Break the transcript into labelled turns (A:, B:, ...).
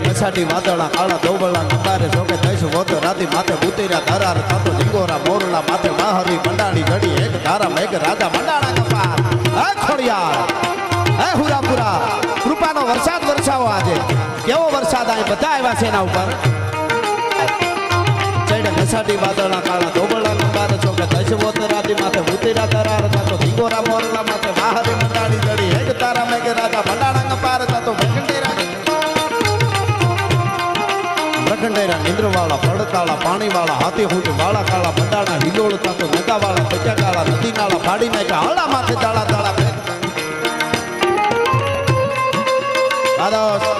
A: ઘસાટી વાદળા, કાળા ધોબળા નંબારે જોકે થઈશ વોતો રાતી માથે ઉતર્યા ધરાર થતો ડીંગોરા મોરલા માથે માહરી મંડાણી ઘડી, એક ધારા મેઘ રાજા મંડાણા કપાર. હે ખોડિયા હે હુરાપુરા, કૃપાનો વરસાદ વરસાવો આજે. કેવો વરસાદ અહીં બધા આવ્યા છે એના ઉપર. ચૈડ ઘસાટી વાદળા, કાળા ધોબળા નંબારે જોકે થઈશ વોતો રાતી માથે ઉતર્યા ધરાર થતો ડીંગોરા મોરલા માથે માહરી મંડાણી ઘડી, એક ધારા મેઘ રાજા મંડાણા પ્રખંડેરા નિંદ્રવાળા, પડતાળા, પાણીવાળા હાથી હું વાળા કાળા બંડાણા હિલોળ તાતો નગાવાળા પચાકાળા નદી નાળા ફાડી નાખ્યા હાળા માથે તાળા તાળા દાદા